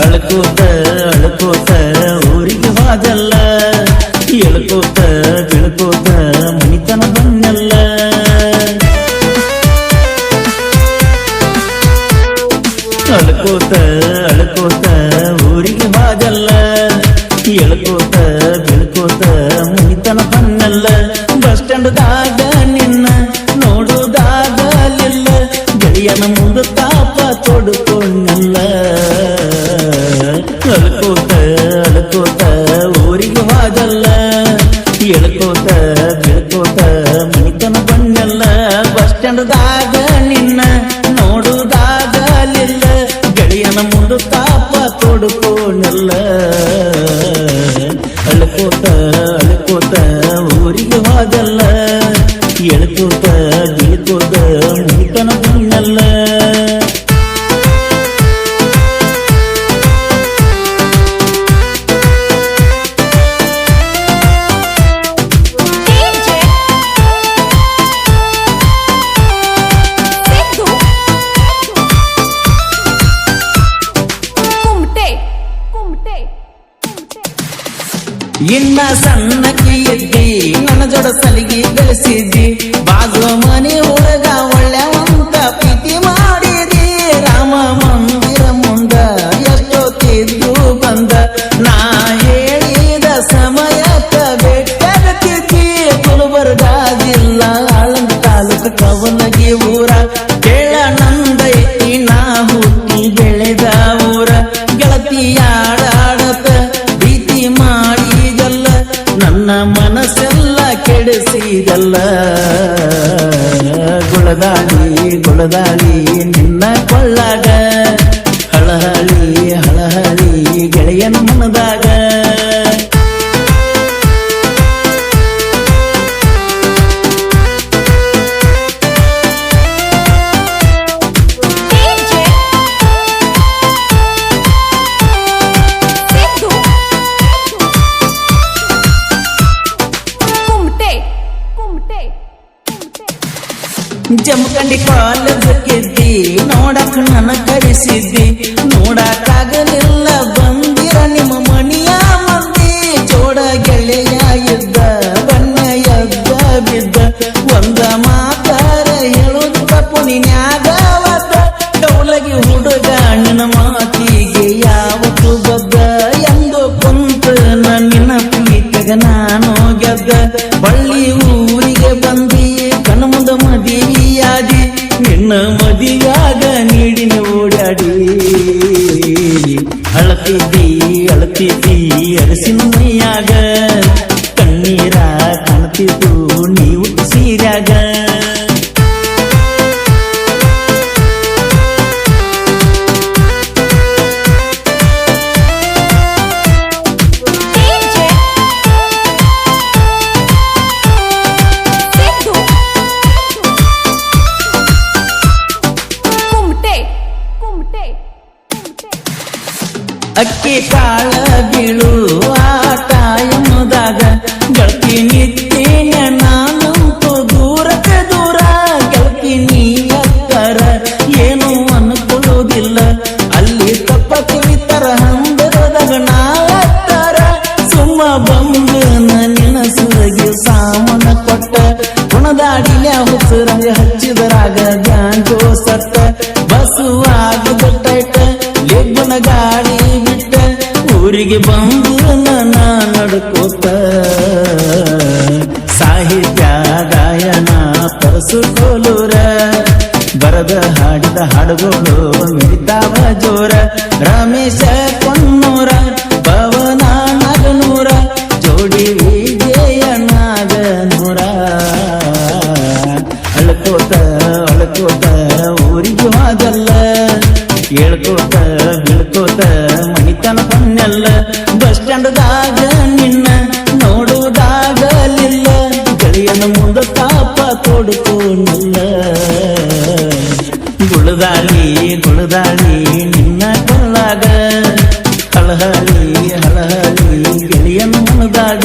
ಅಳ್ಕೋತ ಅಳ್ಕೋತ ಊರಿಗೆ ಹೋದಲ್ಲ ಎಳ್ಕೋತ ಎಳ್ಕೋತ ಬೆಳ್ಕೋತ ಮನಿತನ ಬಂದಲ್ಲ ಬಸ್ ಸ್ಟ್ಯಾಂಡ್ದಾಗ ನಿನ್ನ ನೋಡುದಾಗಲಿಲ್ಲ ಗೆಳೆಯನ ಮುಂದೆ ತಾಪ ತೊಡ್ಕೊಂಡಲ್ಲ. ಅಳ್ಕೋತ ಅಳ್ಕೋತ ಊರಿಗೆ ಹೋದಲ್ಲ. ಎಳ್ಕೋತ ಬೀಳ್ಕೋತ ಇನ್ನ ಸಣ್ಣಕ್ಕಿ ಎದ್ದಿ ನನ್ನ ಜೊಡ ಸಲಿಗೆ ಬೆಳೆಸಿದ್ದಿ. ಬಾಜು ಮನೆ ಗುಳದಾಳಿ ಗುಳದಾಳಿ ಜಮಖಂಡಿ ಕಾಲೇಜಕ್ಕಿದ್ದಿ, ನೋಡಕ್ ನನ್ನ ಕರೆಸಿದ್ದಿ. ನೋಡಕ್ಕಾಗಲಿಲ್ಲ, ಬಂದಿರ ನಿಮ್ಮ ಮಣಿಯ ಮಂದಿ ಜೋಡ ಗೆಳೆಯ ಇದ್ದ ಎದ್ದ ಬಿದ್ದ. ಒಂದ ಮಾತಾರ ಹೇಳುದು ತಪ್ಪು ನೀನ್ಯಾಗ ಡೌಲಗಿ ಹುಡುಗ, ನಿನ್ನ ನಿನ್ನ ಮದಿಯಾಗ ನೀಡಿನ ಓಡಾಡಿ ಅಳತಿದ್ದಿ ಅಳತಿದ್ದಿ ಅರಸಿನ ಕಣ್ಣೀರ ಕಾಣ್ತಿದ್ದು ನೀವು ಸೀರ್ಯಾಗ. ಅಕ್ಕಿ ಕಾಳ ಬೀಳು ಆಟ ಎನ್ನುದಾಗ ಗೆಳತಿ ನಿತ್ಯನ ನಾನಂತೂ ದೂರಕ್ಕೆ ದೂರ. ಗೆಳತಿ ನೀ ಅಕ್ಕರ ಏನು ಅನ್ಕೊಳ್ಳೋದಿಲ್ಲ ಅಲ್ಲಿ ತಪ್ಪ ತಿಳಿತರ ಹಂದರದಾಗ ನಾಳತ್ತಾರ ಸುಮ್ಮ ಬಂದು ನಿನ್ನ ಸಾಮಾನ ಕೊಟ್ಟ. ಹುಸುರಂಗ ಹಚ್ಚಿದರಾಗ ಗಾಂಜೋ ಸತ್ತ. ಬಸ್ಸು ಆಗದ ಗಾಡಿ ಊರಿಗೆ ಬಂದು ನನ್ನ ನಡ್ಕೋತ. ಸಾಹಿತ್ಯ ಗಾಯನ ಪರಸು ಕೋಲೂರ ಬರದ ಹಾಡಿದ ಹಾಡುಗಳು ಮಿಡಿತಾವ ಜೋರ. ರಮೇಶ ಕೊನ್ನೂರ ಗುಳದಾಳಿ ಗುಳದಾಳಿ ನಿನ್ನ ಕಳ್ಳಾಗ ಹಳಹಳಿ ಹಳಹಳಿ ಗೆಳೆಯನ ಮನದಾಗ